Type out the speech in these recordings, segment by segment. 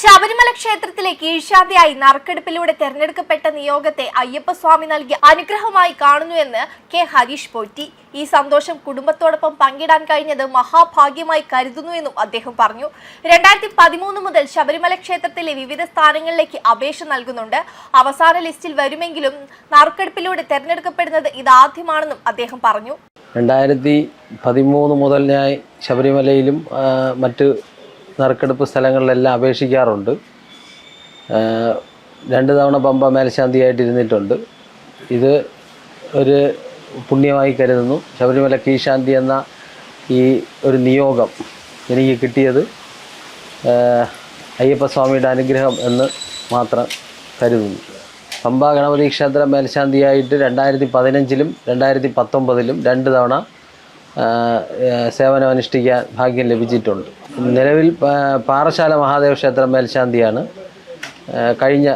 ശബരിമല ക്ഷേത്രത്തിലെ കീഴ്ശാന്തിയായി നറുക്കെടുപ്പിലൂടെ തെരഞ്ഞെടുക്കപ്പെട്ട നിയോഗത്തെ അയ്യപ്പസ്വാമി നൽകിയ അനുഗ്രഹമായി കാണുന്നുവെന്ന് കെ ഹരീഷ് പോറ്റി. ഈ സന്തോഷം കുടുംബത്തോടൊപ്പം പങ്കിടാൻ കഴിഞ്ഞത് മഹാഭാഗ്യമായി കരുതുന്നുവെന്നും അദ്ദേഹം പറഞ്ഞു. രണ്ടായിരത്തി പതിമൂന്ന് മുതൽ ശബരിമല ക്ഷേത്രത്തിലെ വിവിധ സ്ഥാനങ്ങളിലേക്ക് അപേക്ഷ നൽകുന്നുണ്ട്. അവസാന ലിസ്റ്റിൽ വരുമെങ്കിലും നറുക്കെടുപ്പിലൂടെ തെരഞ്ഞെടുക്കപ്പെടുന്നത് ഇതാദ്യമാണെന്നും അദ്ദേഹം പറഞ്ഞു. രണ്ടായിരത്തി പതിമൂന്ന് മുതൽ ഞാൻ ശബരിമലയിലും മറ്റ് നറുക്കെടുപ്പ് സ്ഥലങ്ങളിലെല്ലാം അപേക്ഷിക്കാറുണ്ട്. രണ്ട് തവണ പമ്പ മേൽശാന്തിയായിട്ട് ഇരുന്നിട്ടുണ്ട് ഇത് ഒരു പുണ്യമായി കരുതുന്നു. ശബരിമല കീശാന്തി എന്ന ഈ ഒരു നിയോഗം എനിക്ക് കിട്ടിയത് അയ്യപ്പസ്വാമിയുടെ അനുഗ്രഹം എന്ന് മാത്രം കരുതുന്നു. പമ്പ ഗണപതി ക്ഷേത്ര മേൽശാന്തിയായിട്ട് രണ്ടായിരത്തി പതിനഞ്ചിലും രണ്ടായിരത്തി പത്തൊമ്പതിലും രണ്ട് തവണ സേവനം അനുഷ്ഠിക്കാൻ ഭാഗ്യം ലഭിച്ചിട്ടുണ്ട്. നിലവിൽ പാറശാല മഹാദേവ ക്ഷേത്രം മേൽശാന്തിയാണ്. കഴിഞ്ഞ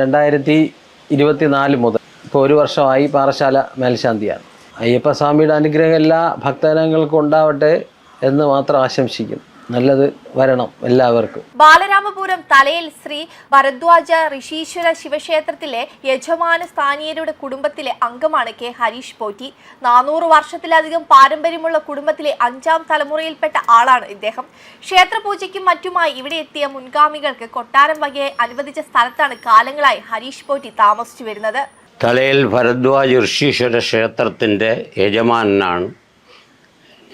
രണ്ടായിരത്തി ഇരുപത്തി നാല് മുതൽ ഇപ്പോൾ ഒരു വർഷമായി പാറശാല മേൽശാന്തിയാണ്. അയ്യപ്പസ്വാമിയുടെ അനുഗ്രഹം എല്ലാ ഭക്തജനങ്ങൾക്കും ഉണ്ടാവട്ടെ എന്ന് മാത്രം ആശംസിക്കുന്നു. നല്ലത് വരണം എല്ലാവർക്കും. ബാലരാമപുരം തലയിൽ ശ്രീ ഭരദ്വാജ ഋഷീശ്വര ശിവക്ഷേത്രത്തിലെ യജമാന സ്ഥാനീയരുടെ കുടുംബത്തിലെ അംഗമാണ് കെ ഹരീഷ് പോറ്റി. നാനൂറ് വർഷത്തിലധികം പാരമ്പര്യമുള്ള കുടുംബത്തിലെ അഞ്ചാം തലമുറയിൽപ്പെട്ട ആളാണ് ഇദ്ദേഹം. ക്ഷേത്രപൂജയ്ക്കും മറ്റുമായി ഇവിടെ എത്തിയ മുൻഗാമികൾക്ക് കൊട്ടാരം വകയായി അനുവദിച്ച സ്ഥലത്താണ് കാലങ്ങളായി ഹരീഷ് പോറ്റി താമസിച്ചു വരുന്നത്. തലയിൽ ഭരദ്വാജ ഋഷീശ്വര ക്ഷേത്രത്തിന്റെ യജമാനാണ്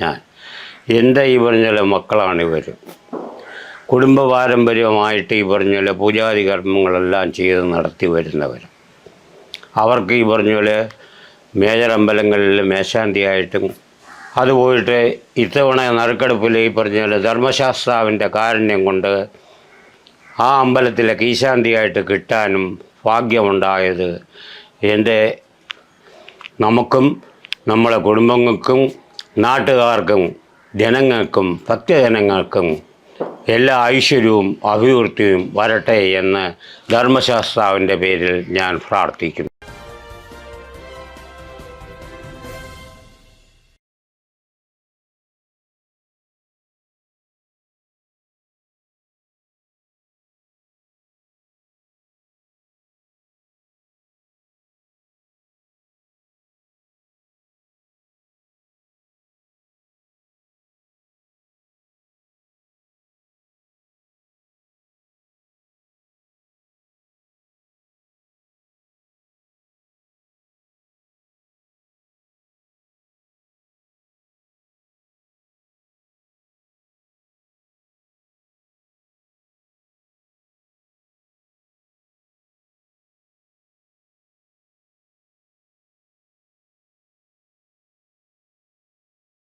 ഞാൻ. എന്റെ ഈ പറഞ്ഞ മക്കളാണിവർ കുടുംബ പാരമ്പര്യമായിട്ട് ഈ പറഞ്ഞ പൂജാതി കർമ്മങ്ങളെല്ലാം ചെയ്ത് നടത്തി വരുന്നവർ അവർക്ക് ഈ പറഞ്ഞ പോലെ മേജർ അമ്പലങ്ങളിൽ മേശാന്തിയായിട്ടും അത് പോയിട്ട് ഇത്തവണ നറുക്കെടുപ്പിൽ ഈ പറഞ്ഞ പോലെ ധർമ്മശാസ്താവിന്റെ കാരുണ്യം കൊണ്ട് ആ അമ്പലത്തിലെ കീശാന്തിയായിട്ട് കിട്ടാനും ഭാഗ്യമുണ്ടായത് എന്റെ നമുക്കും നമ്മളെ കുടുംബങ്ങൾക്കും നാട്ടുകാർക്കും ജനങ്ങൾക്കും ഭക്തജനങ്ങൾക്കും എല്ലാ ഐശ്വര്യവും അഭിവൃദ്ധിയും വരട്ടെ എന്ന് ധർമ്മശാസ്ത്രാവിന്റെ പേരിൽ ഞാൻ പ്രാർത്ഥിക്കുന്നു.